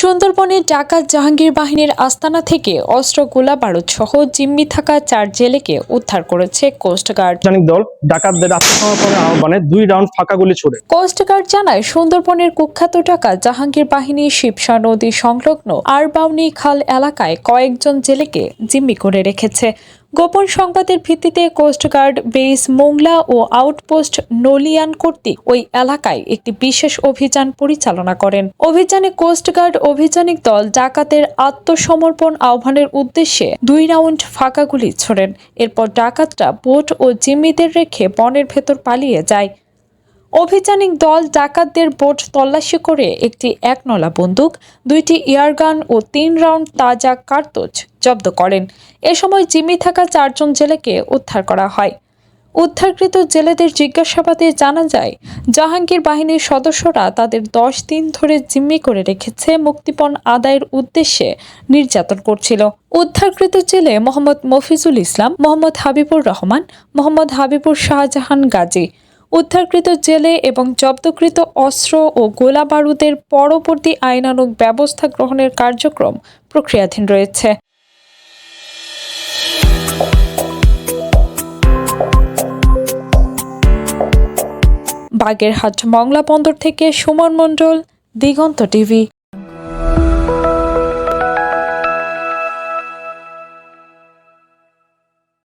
সুন্দরবনের ডাকাত জাহাঙ্গীর বাহিনীর আস্তানা থেকে অস্ত্র গোলা বারুদ সহ জিম্মি থাকা চার জেলেকে উদ্ধার করেছে কোস্টগার্ড দল ডাকাতদের আত্মসমর্পণের আহ্বানে দুই রাউন্ড ফাঁকা গুলি ছুড়ে। কোস্টগার্ড জানায় সুন্দরবনের কুখ্যাত ডাকাত জাহাঙ্গীর বাহিনী শিবসা নদী সংলগ্ন আরবাউনি খাল এলাকায় কয়েকজন জেলেকে জিম্মি করে রেখেছে। গোপন সংবাদের ভিত্তিতে কোস্টগার্ড বেস মোংলা ও আউটপোস্ট নলিয়ান কর্তৃক ওই এলাকায় একটি বিশেষ অভিযান পরিচালনা করেন। অভিযানে কোস্টগার্ড অভিযানিক দল ডাকাতের আত্মসমর্পণ আহ্বানের উদ্দেশ্যে দুই রাউন্ড ফাঁকা গুলি ছোড়েন। এরপর ডাকাতরা বোট ও জিম্মিদের রেখে বনের ভেতর পালিয়ে যায়। অভিযানিক দল ডাকাতদের বোট তল্লাশি করে একটি একনলা বন্দুক, দুইটি ইয়ারগান ও তিন রাউন্ড তাজা কার্তুজ জব্দ করেন। এ সময় জিম্মি থাকা চারজন জেলেকে উদ্ধার করা হয়। উদ্ধারকৃত জেলেদের জিজ্ঞাসাবাদে জানা যায়, জাহাঙ্গীর বাহিনীর সদস্যরা তাদের দশ দিন ধরে জিম্মি করে রেখেছে মুক্তিপণ আদায়ের উদ্দেশ্যে নির্যাতন করছিল। উদ্ধারকৃত জেলে মোহাম্মদ মফিজুল ইসলাম, মোহাম্মদ হাবিবুর রহমান, মোহাম্মদ হাবিবুর শাহজাহান গাজী উদ্ধারকৃত জেলে এবং জব্দকৃত অস্ত্র ও গোলা বারুদের পরবর্তী আইনানুগ ব্যবস্থা গ্রহণের কার্যক্রম প্রক্রিয়াধীন রয়েছে। বাগেরহাট মংলা বন্দর থেকে সুমন মণ্ডল, দিগন্ত টিভি।